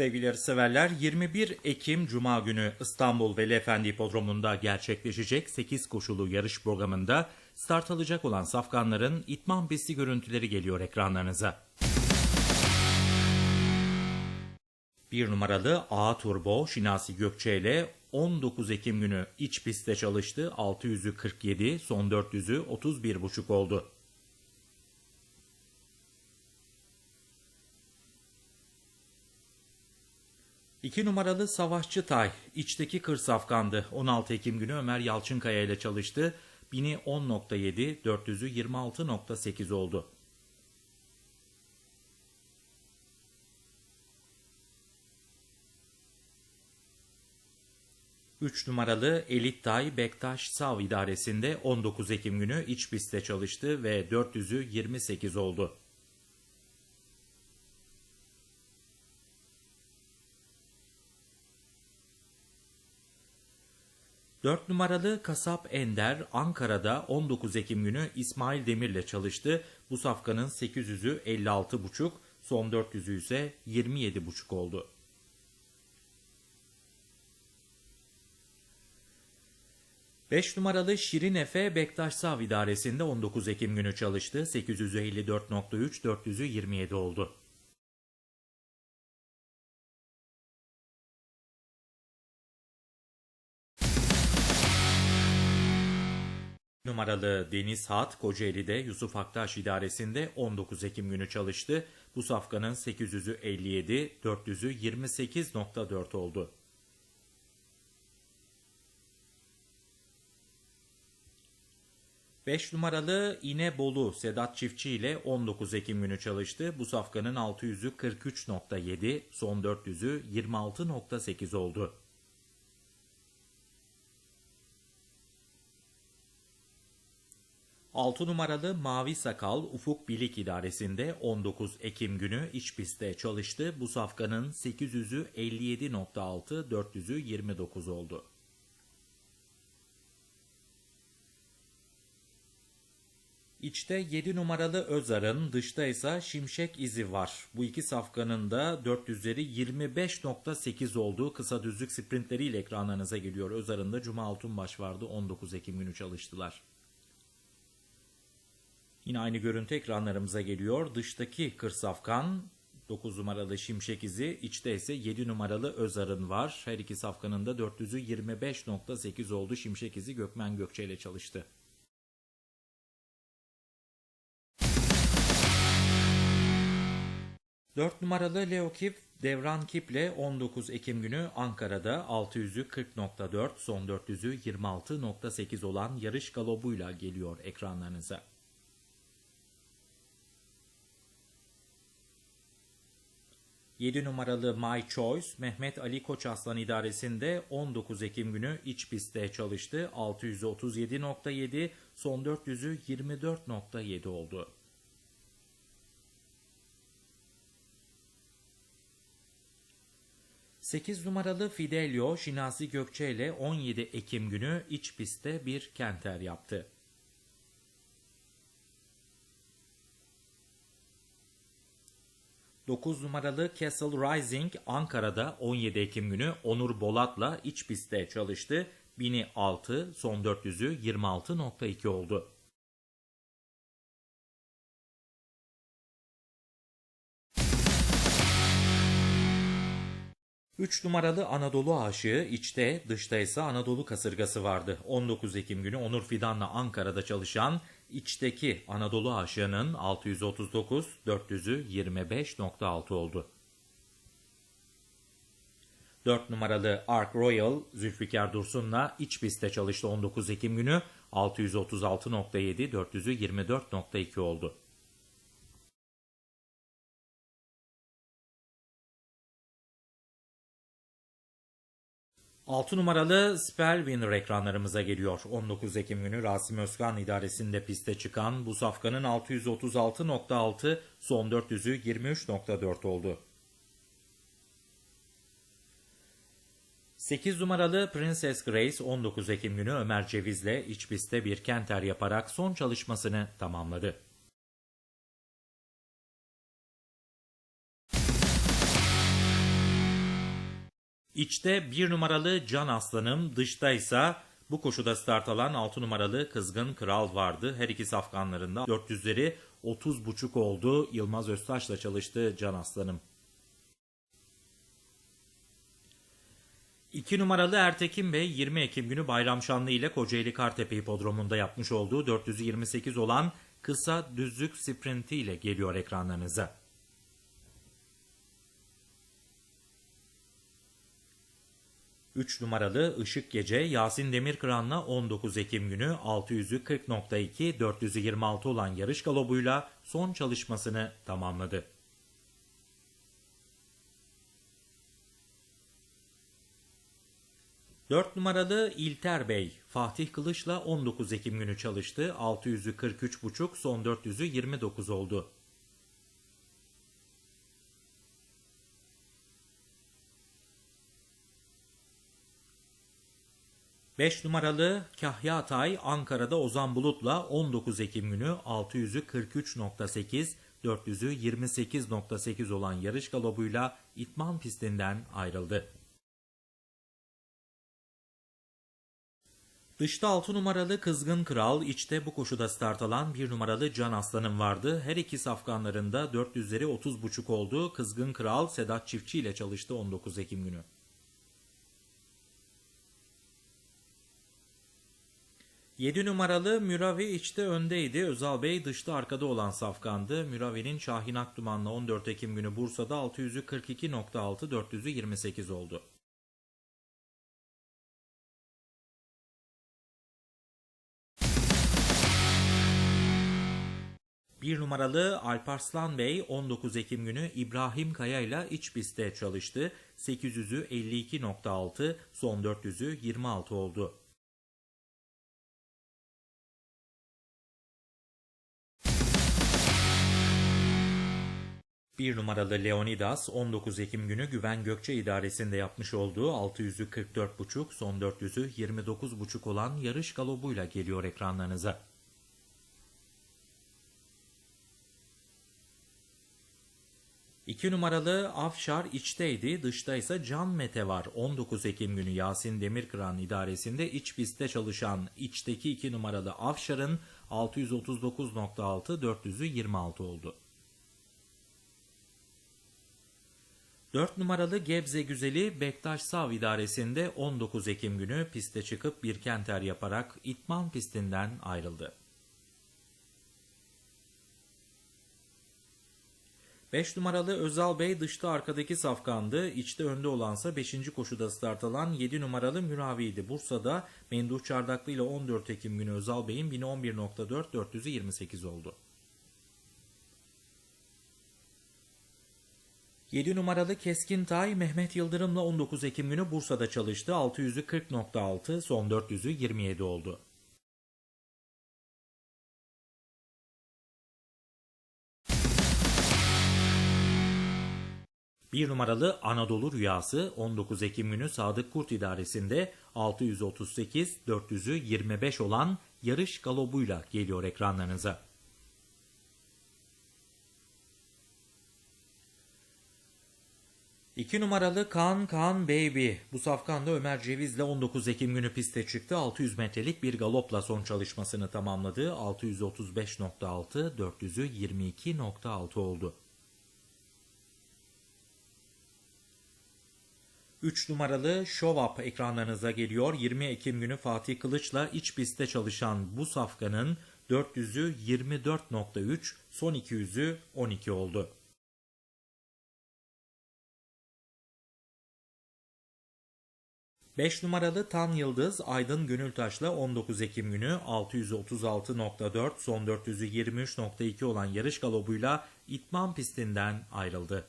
Sevgili yarışseverler 21 Ekim Cuma günü İstanbul Veli Efendi Hipodromu'nda gerçekleşecek 8 koşulu yarış programında start alacak olan safkanların itman pisti görüntüleri geliyor ekranlarınıza. Bir numaralı A Turbo Şinasi Gökçe ile 19 Ekim günü iç pistte çalıştı. 600'ü 47, son 400'ü 31,5 oldu. İki numaralı Savaşçı Tay, içteki kır safkandı. 16 Ekim günü Ömer Yalçınkaya ile çalıştı. 1000'i 10.7, 400'ü 26.8 oldu. 3 numaralı Elit Tay Bektaş Sav idaresinde 19 Ekim günü iç pistte çalıştı ve 400'ü 28 oldu. Dört numaralı Kasap Ender Ankara'da 19 Ekim günü İsmail Demir'le çalıştı. Bu safkanın 800'ü 56,5, son 400'ü ise 27,5 oldu. 5 numaralı Şirin Efe Bektaş Sav idaresinde 19 Ekim günü çalıştı. 854.3, 400'ü 27 oldu. Numaralı Deniz Hat Kocaeli'de Yusuf Aktaş idaresinde 19 Ekim günü çalıştı. Bu safkanın 800'ü 57, 400'ü 28.4 oldu. 5 numaralı İnebolu Sedat Çiftçi ile 19 Ekim günü çalıştı. Bu safkanın 600'ü 43.7, son 400'ü 26.8 oldu. Altı numaralı Mavi Sakal Ufuk Bilik idaresinde 19 Ekim günü iç pistte çalıştı. Bu safkanın 800'ü 57.6, 400'ü 29 oldu. İçte 7 numaralı Özar'ın, dışta ise Şimşek izi var. Bu iki safkanın da 400'leri 25.8 olduğu kısa düzlük sprintleriyle ekranlarınıza geliyor. Özar'ın da Cuma Altunbaş vardı. 19 Ekim günü çalıştılar. Yine aynı görüntü ekranlarımıza geliyor. Dıştaki kır safkan 9 numaralı Şimşek izi, içte ise 7 numaralı Özar'ın var. Her iki safkanın da 400'ü 25.8 oldu. Şimşek izi Gökmen Gökçe ile çalıştı. 4 numaralı Leo Kip, Devran Kip'le 19 Ekim günü Ankara'da 600'ü 40.4, son 400'ü 26.8 olan yarış galobuyla geliyor ekranlarınıza. Yedi numaralı My Choice, Mehmet Ali Koçaslan idaresinde 19 Ekim günü iç pistte çalıştı. 637.7, son 400'ü 24.7 oldu. 8 numaralı Fidelio Şinasi Gökçe ile 17 Ekim günü iç pistte bir kenter yaptı. Dokuz numaralı Castle Rising Ankara'da 17 Ekim günü Onur Bolat'la iç pistte çalıştı. 1000'i 6, son 400'ü 26.2 oldu. 3 numaralı Anadolu aşığı içte dışta ise Anadolu kasırgası vardı. 19 Ekim günü Onur Fidan'la Ankara'da çalışan içteki Anadolu aşığının 639, 400'ü 25.6 oldu. 4 numaralı Ark Royal Zülfikar Dursun'la iç pistte çalıştı 19 Ekim günü 636.7, 400'ü 24.2 oldu. 6 numaralı Spellwinner ekranlarımıza geliyor. 19 Ekim günü Rasim Özkan idaresinde piste çıkan bu safkanın 636.6 son 400'ü 23.4 oldu. 8 numaralı Princess Grace 19 Ekim günü Ömer Ceviz'le iç pistte bir kenter yaparak son çalışmasını tamamladı. İçte 1 numaralı Can Aslanım, dışta ise bu koşuda start alan 6 numaralı Kızgın Kral vardı. Her iki safkanlarında 400'leri 30.5 oldu. Yılmaz Öztaş'la çalıştı Can Aslanım. 2 numaralı Ertekin Bey 20 Ekim günü Bayramşanlı ile Kocaeli Kartepe Hipodromu'nda yapmış olduğu 428 olan kısa düzlük sprinti ile geliyor ekranlarınıza. Üç numaralı Işık Gece Yasin Demirkıran'la 19 Ekim günü 600'ü 40.2 426 olan yarış galobuyla son çalışmasını tamamladı. 4 numaralı İlter Bey, Fatih Kılıç'la 19 Ekim günü çalıştı. 600'ü 43.5, son 400'ü 29 oldu. Beş numaralı Kahya Atay Ankara'da Ozan Bulut'la 19 Ekim günü 600'ü 43.8, 400'ü 28.8 olan yarış galobuyla itman pistinden ayrıldı. Dışta 6 numaralı Kızgın Kral, içte bu koşuda start alan 1 numaralı Can Aslan'ın vardı. Her iki safkanlarında 400'leri 30.5 oldu. Kızgın Kral Sedat Çiftçi ile çalıştı 19 Ekim günü. Yedi numaralı Müravi içte öndeydi. Özal Bey dışta arkada olan safkandı. Müravi'nin Şahin Akduman'la 14 Ekim günü Bursa'da 600'ü 42.6, 400'ü 28 oldu. Bir numaralı Alparslan Bey 19 Ekim günü İbrahim Kaya ile iç pistte çalıştı. 800'ü 52.6, son 400'ü 26 oldu. Bir numaralı Leonidas 19 Ekim günü Güven Gökçe idaresinde yapmış olduğu 600'ü 44.5, son 400'ü 29.5 olan yarış galobuyla geliyor ekranlarınıza. 2 numaralı Afşar içteydi, dışta ise Can Mete var. 19 Ekim günü Yasin Demirkıran idaresinde iç pistte çalışan içteki 2 numaralı Afşar'ın 639.6 400'ü 26 oldu. 4 numaralı Gebze Güzeli Bektaş Sav idaresinde 19 Ekim günü piste çıkıp bir kenter yaparak itman pistinden ayrıldı. 5 numaralı Özal Bey dışta arkadaki safkandı. İçte önde olansa 5. koşuda start alan 7 numaralı Müravi'ydi. Bursa'da Menduh Çardaklı ile 14 Ekim günü Özal Bey'in 1011.4 428 oldu. 7 numaralı Keskin Tay Mehmet Yıldırım'la 19 Ekim günü Bursa'da çalıştı. 600'ü 40.6, son 400'ü 27 oldu. Bir numaralı Anadolu Rüyası 19 Ekim günü Sadık Kurt idaresinde 638 400'ü 25 olan yarış galobuyla geliyor ekranlarınıza. İki numaralı Kaan Kaan Baby. Bu safkanda Ömer Ceviz'le 19 Ekim günü piste çıktı. 600 metrelik bir galopla son çalışmasını tamamladı. 635.6, 400'ü 22.6 oldu. 3 numaralı Show Up ekranlarınıza geliyor. 20 Ekim günü Fatih Kılıç'la iç pistte çalışan bu safkanın 400'ü 24.3, son 200'ü 12 oldu. Beş numaralı Tan Yıldız Aydın Gönültaş'la 19 Ekim günü 636.4 son 400'ü 23.2 olan yarış galobuyla itman pistinden ayrıldı.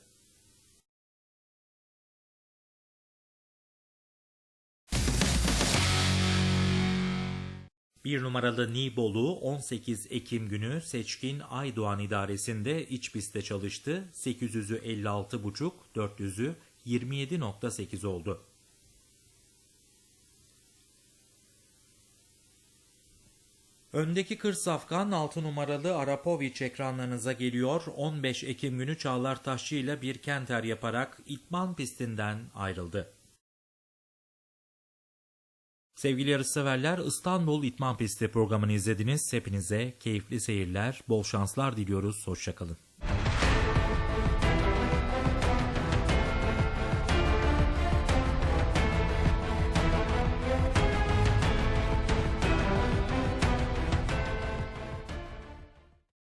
Bir numaralı Nibolu 18 Ekim günü Seçkin Aydoğan idaresinde iç pistte çalıştı. 800'ü 56.5, 400'ü 27.8 oldu. Öndeki Kır Safkan 6 numaralı Arapoviç ekranlarınıza geliyor. 15 Ekim günü Çağlar Taşçı ile bir kenter yaparak İtman pistinden ayrıldı. Sevgili yarışseverler İstanbul İtman Pisti programını izlediniz. Hepinize keyifli seyirler, bol şanslar diliyoruz. Hoşçakalın.